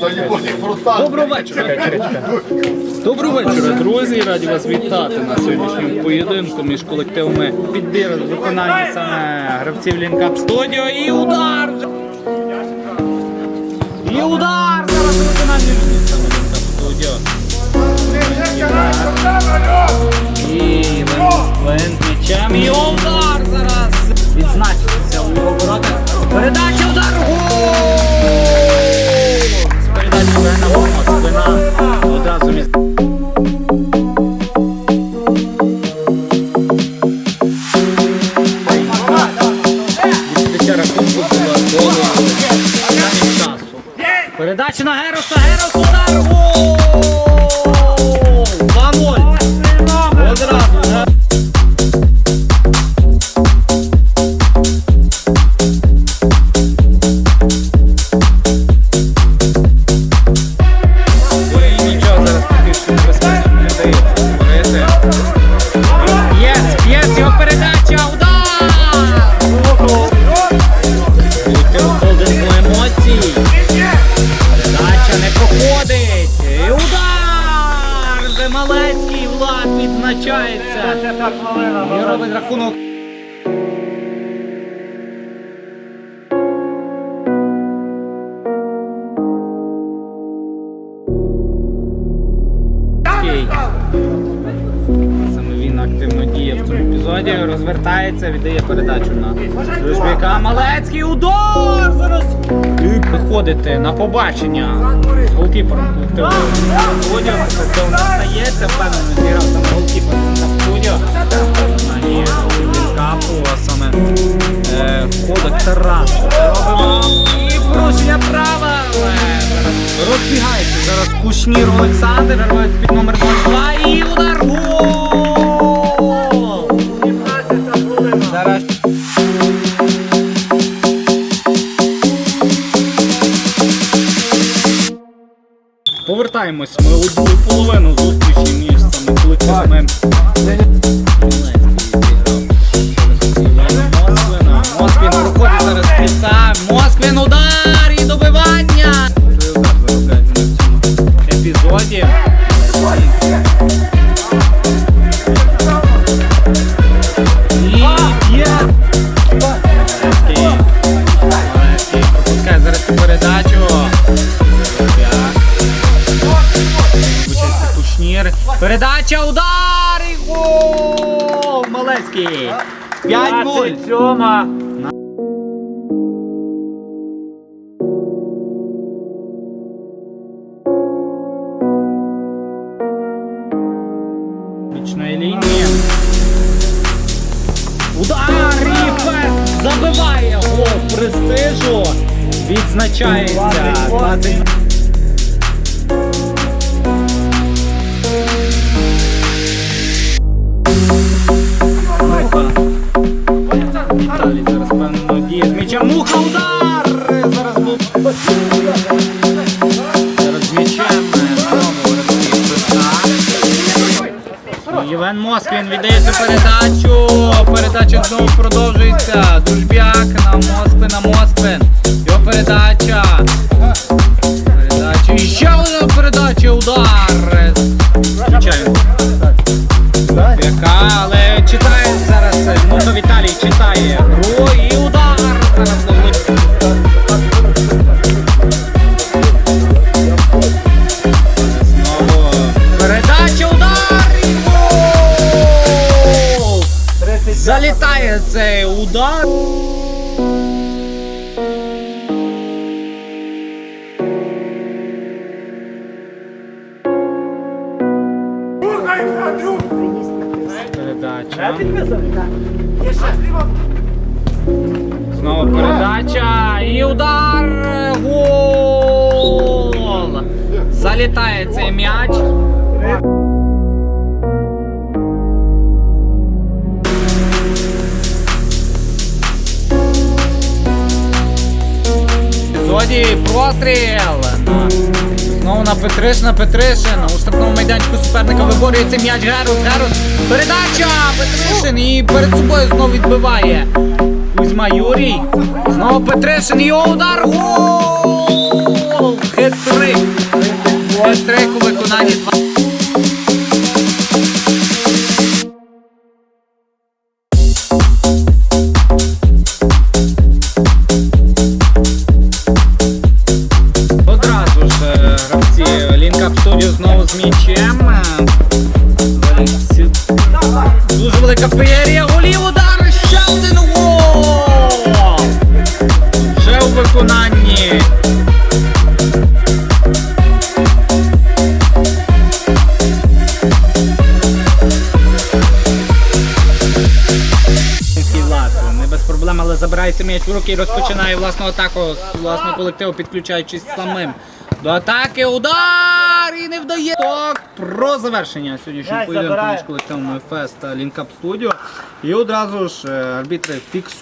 Доброго вечора. Доброго вечора, друзі. Раді вас вітати на сьогоднішньому поєдинку між колективами підбір виконання саме гравців Лінкап Студіо і удар. І удар зараз виконання Лінкап Студіо. Передача на Героса. Герос удар. Влад відзначається. І робить рахунок. Саме він активно діє в цьому епізоді, розвертається, віддає передачу на Дружбяка. Малецький удар! Зараз і приходити на побачення з голкіпером студіо. Це у нас стається, впевнено, зіграв Розбігається зараз Кушнір Олександр, герой під номер 2 і удар гол! Зараз Повертаємось ми у другу половину зустрічі між саме колективами. Передача, удар гол! Малецький. 5-0. Відзначається 20. Муха. Удар! Зараз. Зараз з м'ячем знову Євген Москвін віддає цю передачу. Передача знову продовжується. Дружбяк Знову передача, удар! Залітає цей удар. Передача. Знову передача і удар. Гол! Залітає цей м'яч. Епізоді простріл. Знову на Петришина, Петришин. У штрафному майданчику суперника виборюється м'яч Герус. Герус. Передача! Петришин і перед собою знову відбиває. Кузьма Юрій. Знову Петришин і удар. Гол! Велика феєрія, голів удар, ще один гол! Вже у виконанні. Але забирається м'яч в руки і розпочинає власну атаку з власного колективу, підключаючись самим. До атаки удар і не вдає. Так, про завершення сьогоднішнього поєдинку між колективами Фест та Лінкап Студіо. І одразу ж е, арбітри фіксують.